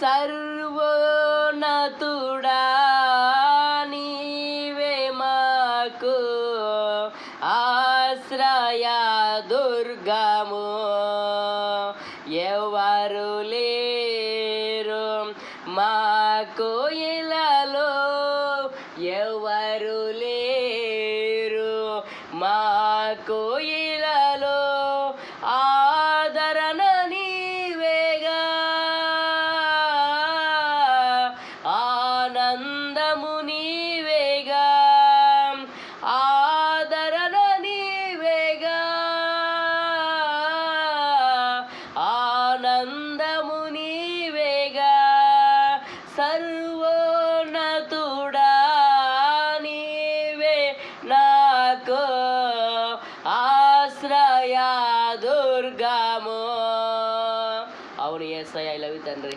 సర్వోన్నతుడా నీవే మాకు ఆశ్రయ దుర్గము. ఎవరు లేరు మాకు ఇలాలో ఎవరు లేరు మాకు ఇలా నీవేగా. ఆదరణ నీవేగా. ఆనందము నీవేగా. సర్వోన్నతుడా నీవే నాకు. ఆశ్రయ దుర్గము అవును ఎస్ ఐ లవ్ తండ్రి.